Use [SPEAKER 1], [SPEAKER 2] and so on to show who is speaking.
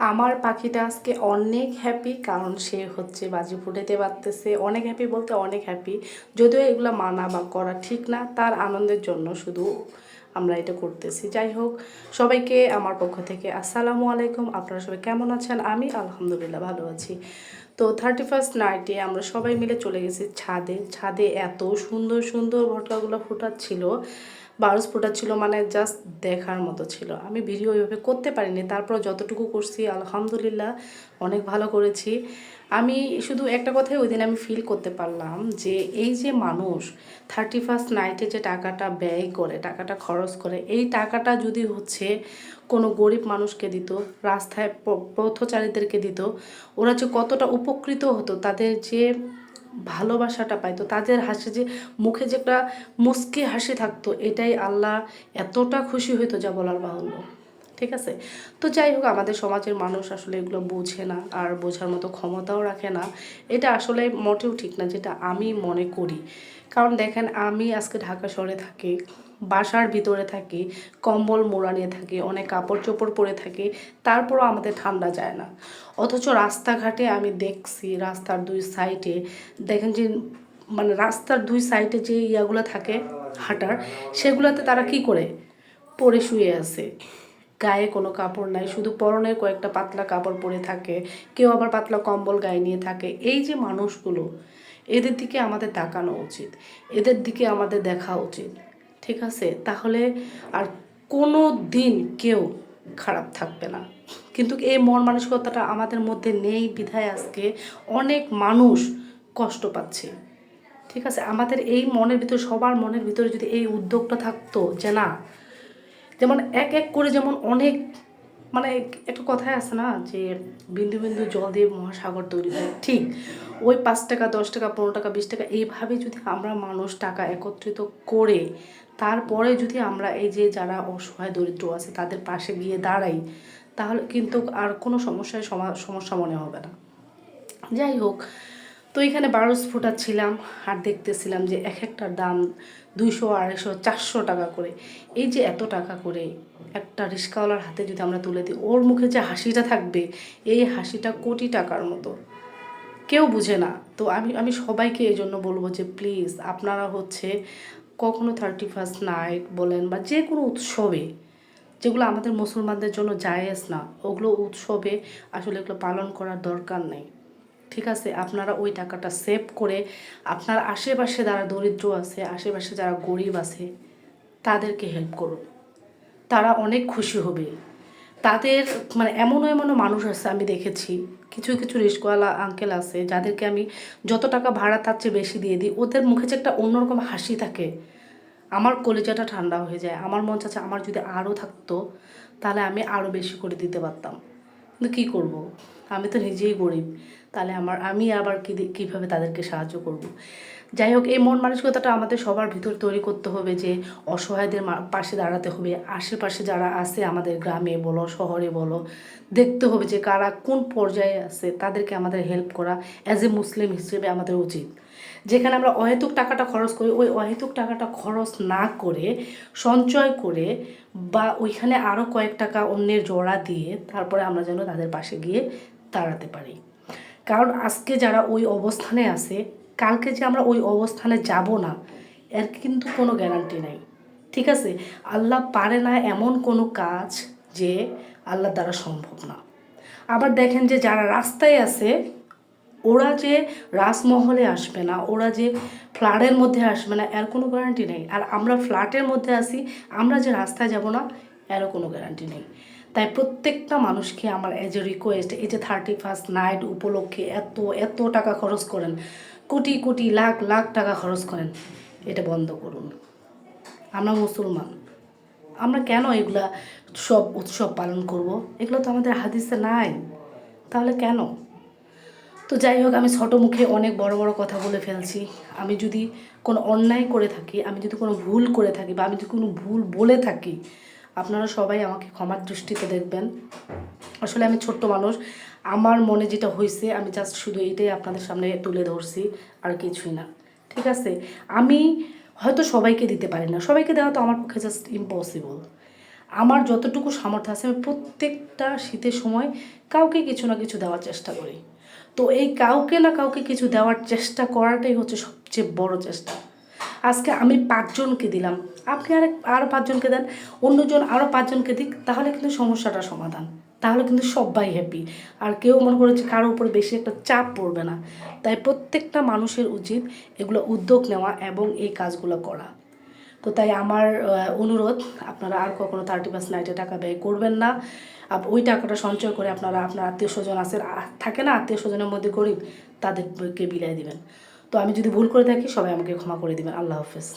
[SPEAKER 1] আমার পাখিটা আজকে অনেক হ্যাপি কারণ সে হচ্ছে বাজি ফুটাতে পারতেছে। অনেক হ্যাপি বলতে অনেক হ্যাপি যদিও এগুলো মানা বা করা ঠিক না, তার আনন্দের জন্য শুধু আমরা এটা করতেছি। যাই হোক, সবাইকে আমার পক্ষ থেকে আসসালামু আলাইকুম। আপনারা সবাই কেমন আছেন? আমি আলহামদুলিল্লাহ ভালো আছি। তো থার্টি ফার্স্ট নাইটে আমরা সবাই মিলে চলে গেছি ছাদে। ছাদে এত সুন্দর সুন্দর ভটকাগুলো ফুটাচ্ছিল। বারোস ছিল মানে জাস্ট দেখার মতো ছিল। আমি ভিডিও ওইভাবে করতে পারিনি তারপর যতটুকু করছি, আলহামদুলিল্লাহ, অনেক ভালো করেছি। আমি শুধু একটা কথাই ওই দিন আমি ফিল করতে পারলাম যে, এই যে মানুষ থার্টি ফার্স্ট নাইটে যে টাকাটা ব্যয় করে, টাকাটা খরচ করে, এই টাকাটা যদি হচ্ছে কোনো গরিব মানুষকে দিত, রাস্তায় পথচারীদেরকে দিত, ওরা যে কতটা উপকৃত হতো, তাদের যে ভালোবাসাটা পাইতো তাদের হাসি যে, মুখে যে একটা মুস্কি হাসি থাকতো, এটাই আল্লাহ এতটা খুশি হইতো যা বলার বাহুল্য। ঠিক আছে? তো যাই হোক, আমাদের সমাজের মানুষ আসলে এগুলো বোঝে না আর বোঝার মতো ক্ষমতাও রাখে না। এটা আসলে মোটেও ঠিক না যেটা আমি মনে করি। কারণ দেখেন, আমি আজকে ঢাকা শহরে থাকি। বাসার ভিতরে থাকি, কম্বল মোড়া নিয়ে থাকি, অনেক কাপড় চোপড় পরে থাকি, তারপরও আমাদের ঠান্ডা যায় না। অথচ রাস্তাঘাটে আমি দেখছি রাস্তার দুই সাইডে, দেখেন যে মানে রাস্তার দুই সাইডে যে ইয়াগুলো থাকে, হাঁটার, সেগুলোতে তারা কি করে? পরে শুয়ে আছে। গায়ে কোনো কাপড় নাই, শুধু পরনের কয়েকটা পাতলা কাপড় পরে থাকে, কেউ আবার পাতলা কম্বল গায়ে নিয়ে থাকে। এই যে মানুষগুলো, এদের দিকে আমাদের তাকানো উচিত, এদের দিকে আমাদের দেখা উচিত। ঠিক আছে, তাহলে আর কোনো দিন কেউ খারাপ থাকবে না। কিন্তু এই মন মানসিকতাটা আমাদের মধ্যে নেই বিধায় আজকে অনেক মানুষ কষ্ট পাচ্ছে। ঠিক আছে, আমাদের এই মনের ভিতরে, সবার মনের ভিতরে যদি এই উদ্যোগটা থাকতো যে না, যেমন এক এক করে যেমন অনেক মানে একটা কথাই আছে না যে বিন্দু বিন্দু জল দিয়ে মহাসাগর তৈরি হয়। ঠিক ওই পাঁচ টাকা, দশ টাকা, পনেরো টাকা, বিশ টাকা এইভাবে যদি আমরা মানুষ টাকা একত্রিত করে তারপরে যদি আমরা এই যে যারা অসহায়, দরিদ্র আছে তাদের পাশে গিয়ে দাঁড়াই, তাহলে কিন্তু আর কোনো সমস্যায় সমস্যা মনে হবে না। যাই হোক, তো এখানে বারোস ফুটাচ্ছিলাম আর দেখতেছিলাম যে এক একটার দাম দুইশো, আড়াইশো, চারশো টাকা করে। এই যে এত টাকা করে একটা রিক্সাওয়ালার হাতে যদি আমরা তুলে দিই, ওর মুখে যে হাসিটা থাকবে, এই হাসিটা কোটি টাকার মতো। কেউ বুঝে না। তো আমি আমি সবাইকে এই জন্য বলব যে প্লিজ আপনারা হচ্ছে কখনো থার্টি ফার্স্ট নাইট বলেন বা যে কোনো উৎসবে, যেগুলো আমাদের মুসলমানদের জন্য জায়েজ না, ওগুলো উৎসবে আসলে এগুলো পালন করার দরকার নেই। ঠিক আছে? আপনারা ওই টাকাটা সেভ করে আপনার আশেপাশে যারা দরিদ্র আছে, আশেপাশে যারা গরিব আছে, তাদেরকে হেল্প করুন। তারা অনেক খুশি হবে। তাদের মানে এমনও এমনও মানুষ আছে আমি দেখেছি। কিছু কিছু রিস্কওয়ালা আঙ্কেল আছে যাদেরকে আমি যত টাকা ভাড়া তার চেয়ে বেশি দিয়ে দিই। ওদের মুখে যে একটা অন্যরকম হাসি থাকে। আমার কলেজাটা ঠান্ডা হয়ে যায়। আমার মন চাচ্ছে আমার যদি আরও থাকতো, তাহলে আমি আরও বেশি করে দিতে পারতাম। কিন্তু কী করব? আমি তো নিজেই গরিব। তাহলে আমার, আমি আবার কী কীভাবে তাদেরকে সাহায্য করব? যাই হোক, এই মন মানসিকতাটা আমাদের সবার ভিতর তৈরি করতে হবে যে অসহায়দের পাশে দাঁড়াতে হবে। আশেপাশে যারা আছে আমাদের গ্রামে বলো, শহরে বলো, দেখতে হবে যে কারা কোন পর্যায়ে আছে, তাদেরকে আমাদের হেল্প করা অ্যাজ এ মুসলিম হিসেবে আমাদের উচিত। যেখানে আমরা অহেতুক টাকাটা খরচ করি, ওই অহেতুক টাকাটা খরচ না করে, সঞ্চয় করে বা ওইখানে আরও কয়েক টাকা অন্যের জোড়া দিয়ে তারপরে আমরা যেন তাদের পাশে গিয়ে দাঁড়াতে পারি। কারণ আজকে যারা ওই অবস্থানে আছে কালকে যে আমরা ওই অবস্থানে যাব না, এর কিন্তু কোনো গ্যারান্টি নেই। ঠিক আছে? আল্লাহ পারে না এমন কোনো কাজ যে আল্লাহ দ্বারা সম্ভব না। আবার দেখেন যে যারা রাস্তায় আছে, ওরা যে রাজমহলে আসবে না, ওরা যে ফ্ল্যাটের মধ্যে আসবে না, এর কোনো গ্যারান্টি নেই। আর আমরা ফ্ল্যাটের মধ্যে আসি আমরা যে রাস্তায় যাব না, এরও কোনো গ্যারান্টি নেই। তাই প্রত্যেকটা মানুষকে আমার এজ এ রিকোয়েস্ট এই যে থার্টি ফার্স্ট নাইট উপলক্ষে এত এত টাকা খরচ করেন। কোটি কোটি লাখ লাখ টাকা খরচ করেন, এটা বন্ধ করুন। আমরা মুসলমান। আমরা কেন এগুলা সব উৎসব পালন করব? এগুলো তো আমাদের হাদিসে নাই। তাহলে কেন? তো যাই হোক, আমি ছোটো মুখে অনেক বড় বড় কথা বলে ফেলছি। আমি যদি কোনো অন্যায় করে থাকি, আমি যদি কোনো ভুল করে থাকি বা আমি যদি কোনো ভুল বলে থাকি, আপনারা সবাই আমাকে ক্ষমার দৃষ্টিতে দেখবেন। আসলে আমি ছোট্ট মানুষ আমার মনে যেটা হয়েছে আমি জাস্ট শুধু এইটাই আপনাদের সামনে তুলে ধরছি, আর কিছুই না। ঠিক আছে? আমি হয়তো সবাইকে দিতে পারি না। সবাইকে দেওয়া তো আমার পক্ষে জাস্ট ইম্পসিবল আমার যতটুকু সামর্থ্য আছে, আমি প্রত্যেকটা শীতের সময় কাউকে কিছু না কিছু দেওয়ার চেষ্টা করি। তো এই কাউকে না কাউকে কিছু দেওয়ার চেষ্টা করাটাই হচ্ছে সবচেয়ে বড় চেষ্টা। আজকে আমি পাঁচজনকে দিলাম। আপনি আরেক আরও পাঁচজনকে দেন, অন্যজন আরও পাঁচজনকে দিক, তাহলে কিন্তু সমস্যাটা সমাধান। তাহলে কিন্তু সবাই হ্যাপি আর কেউ মনে করে যে কারোর উপর বেশি একটা চাপ পড়বে না। তাই প্রত্যেকটা মানুষের উচিত এগুলো উদ্যোগ নেওয়া এবং এই কাজগুলো করা। তো তাই আমার অনুরোধ, আপনারা আর কখনো থার্টি পার্সেন্ট নাইটে টাকা ব্যয় করবেন না। ওই টাকাটা সঞ্চয় করে আপনারা, আপনার আত্মীয় স্বজন আছে, আ- থাকে না আত্মীয় স্বজনের মধ্যে গরিব, তাদেরকে বিলাই দিবেন। তো আমি যদি ভুল করে থাকি, সবাই আমাকে ক্ষমা করে দিবেন। আল্লাহ হাফেজ।